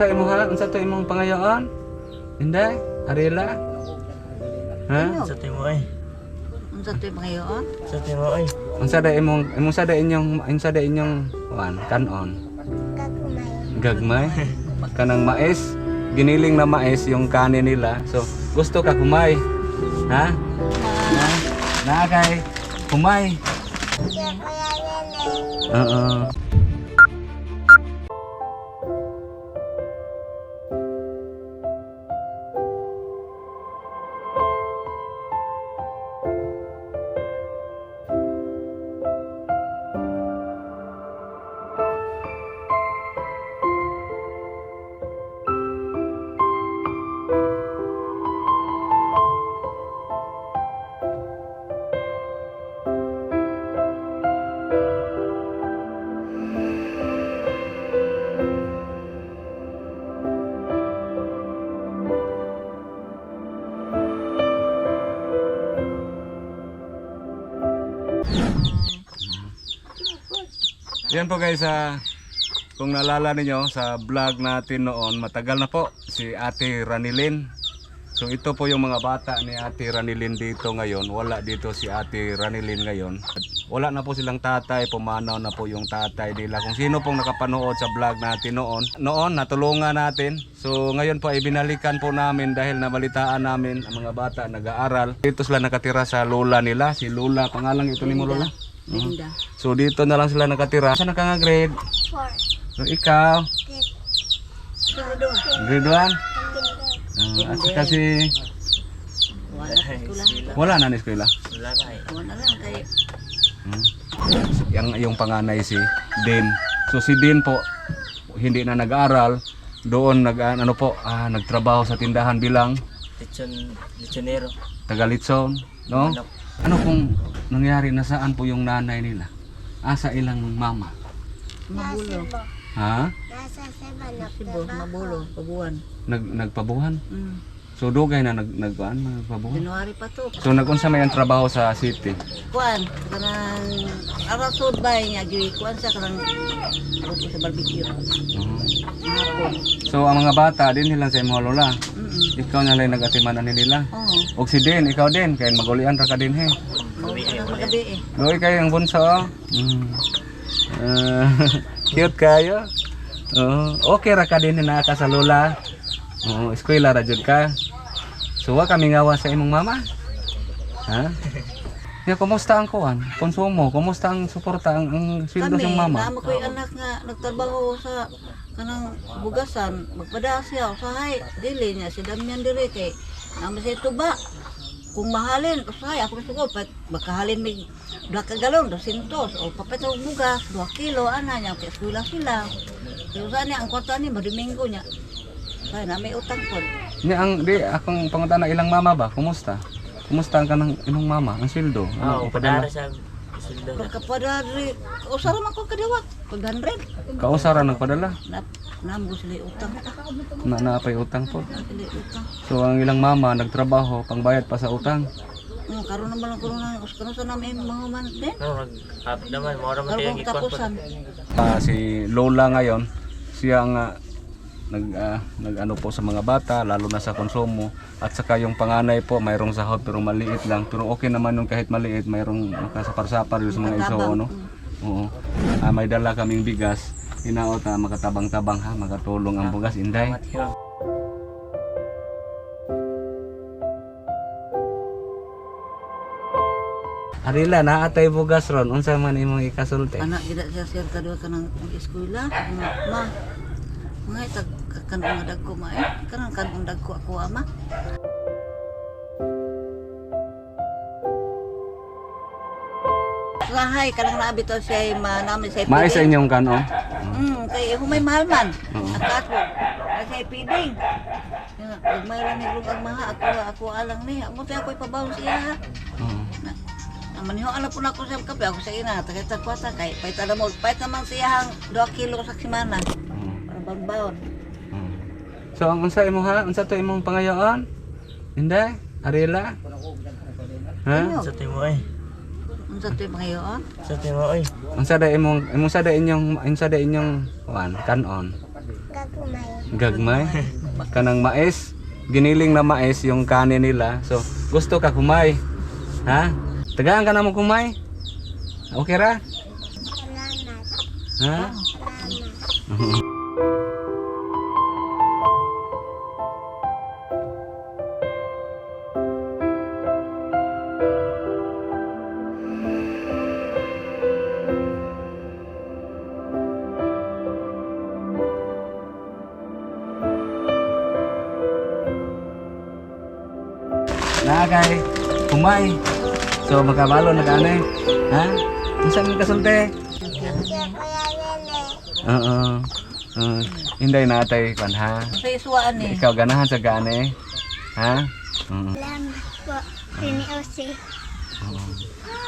Sa imo ha, unsa to imong pangayoon? Inday, Ariela. Ha? Sa timo ay. Unsa to yung ngayon? Sa timo ay. Unsa da imong imong sa da inyong unsa da inyong wan kanon? Gagmay. Kanang mais, giniling na mais yung kanin nila. So, gusto ka kumay. Ha? Ha? Na kay kumay. Oo. Yan po guys, ah, kung naalala ninyo sa vlog natin noon, matagal na po si Ate Ranilin. So ito po yung mga bata ni Ate Ranilin dito ngayon. Wala dito si Ate Ranilin ngayon. Wala na po silang tatay, pumanaw na po yung tatay nila. Kung sino pong nakapanood sa vlog natin noon, noon natulungan natin. So ngayon po ay binalikan po namin dahil nabalitaan namin ang mga bata nag-aaral. Dito sila nakatira sa lola nila, si Lola, pangalan ito ni mo Lola? Linda. So dito na lang sila nakatira. Saan ka nga grade? So ikaw? Grade 1? Ah, at saka si... Wala na ni eskwela. Wala na ay. Wala lang kay Hmm. Yang yung panganay si Din. So si Din po hindi na nag-aral. Doon nag ano po, ah, nagtrabaho sa tindahan bilang Lechon, lechonero. Tagalitzon, no? Manok. Ano pong nangyari nasaan po yung nanay nila? Asa ilang mama? mabulo. Ha? Sibo, mabulo, pabuwan. Nag nagpabuhan? Mm. So dugay na nag nagkuan nagpabuhan. January pa to. So nagunsa may ang trabaho sa city. Kuan, kanang arasod ba niya gyud kuan sa kanang ako sa barbecue. Mhm. Hapon. So ang mga bata din nila sa imong lola. Mm. Ikaw na lang nagatiman ani nila. Oo. Og si din, ikaw din kay magulian ra ka din he. Magabi eh. Loy kayo ang bunso. oh. Mm. Ah, cute kayo. Oo, okay ra ka din na ka sa lola. Oo, eskwela ra jud ka. So wa kami ngawa sa imong mama. Ha? Ya, kumusta ang kuan? Konsumo, kumusta ang suporta ang, ang sweldo Kami, sa mama? naamo ko'y anak nga nagtrabaho sa kanang bugasan, magpada siya usahay, dili niya si Damian dire kay naman siya tuba. Kung mahalin, usahay, ako ko, pat, makahalin may dua ka galon, 200, o papatong bugas, 2 kilo, ana niya, kaya eskwela sila. Kaya usahay niya, ang kwarta niya, maduminggo niya. Kaya na may utang po. Ni ang di akong pangutana ilang mama ba? Kumusta? Kumusta ang kanang imong mama? Ang sweldo? Oo, Ano, padara sa suldo na. Pagkapada dire, usara man ko kadawat, pag 100. Kausara nagpadala. Na, namo sila utang. Na naapay utang po. Utang. So ang ilang mama nagtrabaho pangbayad pa sa utang. Oh, karon naman lang karon na uskano sa namin mga man din. Up naman, man kung gikuan po. tapusan. Ah, si Lola ngayon, siya ang ah, nag ah, nag-ano po sa mga bata lalo na sa konsumo. At saka yung panganay po mayroong sahod pero maliit lang. Pero okay naman yung kahit maliit mayroong makasapar-sapar yun sa mga iso Makatabang, no oo. Ah, may dala kaming bigas. Hinaot na makatabang-tabang ha? Makatulong ang bugas inday. Arila naatay bugas ron. Unsa man imong ikasulti? Anak gida siya siya kadua ka ng eskwela. Ma, mga itag kanang nga dagko ma eh. Kanang kanang dagko ako ama. Sahay kanang naabi to siya ma namin sa Maay sa inyong kano Hmm, kay humay mahal man. Oo. Akato. Ay sa piding. Pag may ni ang maha ako ako alang ni. Amo tayo ako ipabaw siya. ha. Ang maniho ala po na ako sa kape ako sa ina. Takita ko ta kay pait alam mo pait naman siya ang 2 kilo sa semana. Oo. Para bagbaon. Mm. So ang unsa imo ha? Unsa to imong pangayoon? Inday, Arila. Ha? Sa timo ay. Unsa to yung ngayon? Sa timo ay. Unsa da imong unsa da inyong unsa da inyong kuan kanon? Gagmay. Kanang mais. Giniling na mais yung kanin nila. So, gusto ka kumay. Ha? Tagaan ka na mo kumay. Okay ra? Ha? Na kay kumay. So magkabalo na kani. Ha? Unsa man kasulti? Oo. Uh, hinday natay kan ha. Sa isuan ni. Ikaw ganahan sa gani. Ha? Oo. Salamat po. Rini Ose.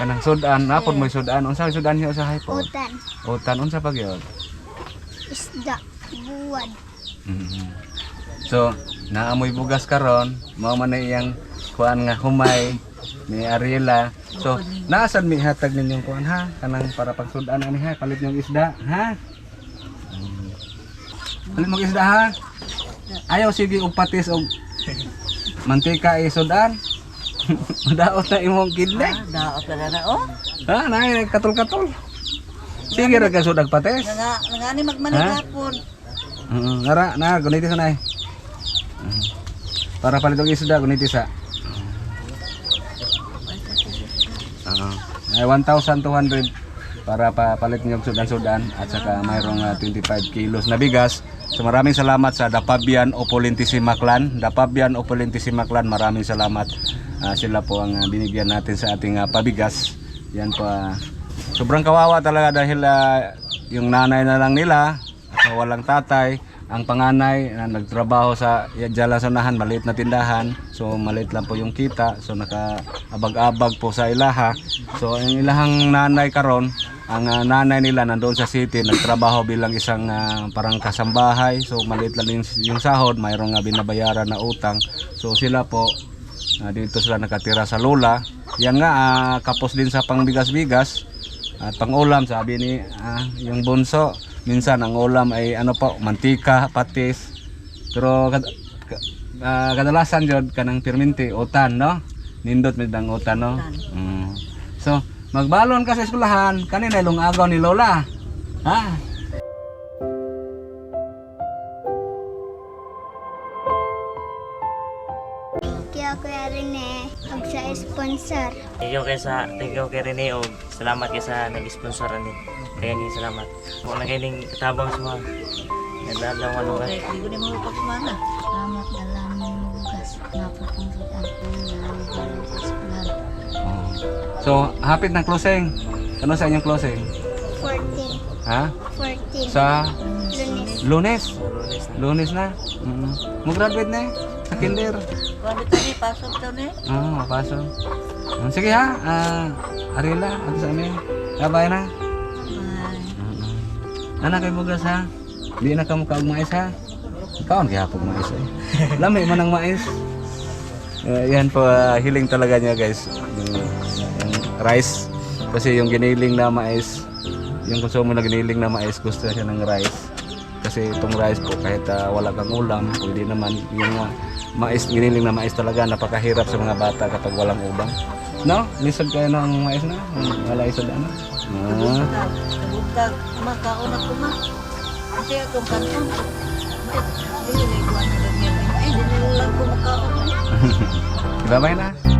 Kanang sudan, napod mo sudan. Unsa sudan niyo sa po? Utan. Utan unsa pa gyud? Isda. Buwan. Mhm. So, naamoy bugas karon, mao man iyang kuan nga humay ni Ariela. So, naasan mi hatag ninyong kuan ha? Kanang para pagsudan ani ha, palit niyong isda, ha? Mm. Palit mo isda ha? Ayaw sige og patis og mantika isudan. Madaot na imong kidney. Ah, daot na na oh. Ha, nay katol-katol. Sige ra ka sudag patis. Nga nga ni magmanigapon. Mm, nara, na, guniti sa nay. Para palit og isda, guniti sa. Oo. Ay 1,200 para pa palit niyo og sudan-sudan at saka mayroong ah, 25 kilos na bigas. So maraming salamat sa Dapabian Opulentissima Clan. Dapabian Opulentissima Clan, maraming salamat. Ah, sila po ang ah, binigyan natin sa ating ah, pabigas. Yan po. ah, sobrang kawawa talaga dahil ah, yung nanay na lang nila at walang tatay. Ang panganay na nagtrabaho sa Jala Sonahan, maliit na tindahan. So maliit lang po yung kita. So nakaabag-abag po sa ilaha. So ang ilahang nanay karon, ang ah, nanay nila nandoon sa city, nagtrabaho bilang isang ah, parang kasambahay. So maliit lang yung, yung sahod, mayroong nga binabayaran na utang. So sila po ah, dito sila nakatira sa Lola. Yan nga ah, kapos din sa pangbigas-bigas. At pangulam sabi ni ah, yung bunso, minsan ang ulam ay ano po, mantika, patis. Pero kad, ka- ah, kadalasan jud kanang pirminti utan no. Nindot med ang utan no. Mm. So, magbalon ka sa eskwelahan, kanina ilong agaw ni Lola. Ha? Thank you, Kuya Rene. Huwag sa sponsor. Thank you kay sa thank you kay Rene og salamat kay sa nag-sponsor ani. Kaya ni salamat. Kung nagailing katabang sa mga nagdadlaw ano ba? Okay, hindi ko ni mo pagmana. Salamat dalam mo bukas. Napatong sa ako na nagaling sa. Oh. So, hapit ng closing. Ano sa inyong closing? 14. Ha? 14. Sa Lunes. Lunes. Lunes na. Lunes na. Mm. Mo graduate na eh. Sa kinder. Kuan dito ni pasok to ni. Oo, oh, mapaso. Ah, sige ha. Ah, Arila, ato sa amin. Kabay na. Ay. Anak kay bugas ha. Di na ka mukha mais ha. Ikaw ang gihapog mais eh. Lami man ang mais. Eh, yan po ah, hiling talaga niya guys. Yung, rice. Kasi yung giniling na mais, yung konsumo na giniling na mais, gusto siya ng rice. Kasi itong rice po, kahit ah, wala kang ulam, pwede naman yung ah, mais, giniling na mais talaga, napakahirap sa mga bata kapag walang ulam. No? Lisod kayo ng mais na? Wala isod ano? Ah. Bugtag, makaon ako ma. Kasi akong kanton. Dili ko ano ganyan. Ay, dili lang ko makaon. Babay na.